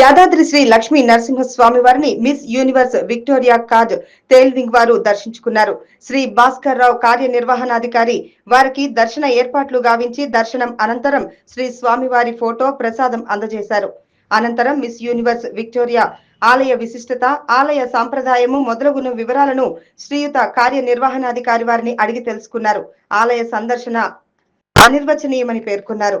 యాదాద్రి శ్రీ లక్ష్మీ నరసింహస్వామి వారిని Miss Universe Victoria Kjaer Theilvig వారు దర్శించుకున్నారు. శ్రీ భాస్కర్ రావు కార్యనిర్వహణాధికారి వారికి దర్శన ఏర్పాట్లు గావించి దర్శనం అనంతరం శ్రీ స్వామివారి ఫోటో ప్రసాదం అందజేశారు. అనంతరం మిస్ యూనివర్స్ విక్టోరియా ఆలయ విశిష్టత ఆలయ సాంప్రదాయము మొదలగున వివరాలను శ్రీయుత కార్యనిర్వహణాధికారి వారిని అడిగి తెలుసుకున్నారు. ఆలయ సందర్శన అనిర్వచనీయమని పేర్కొన్నారు.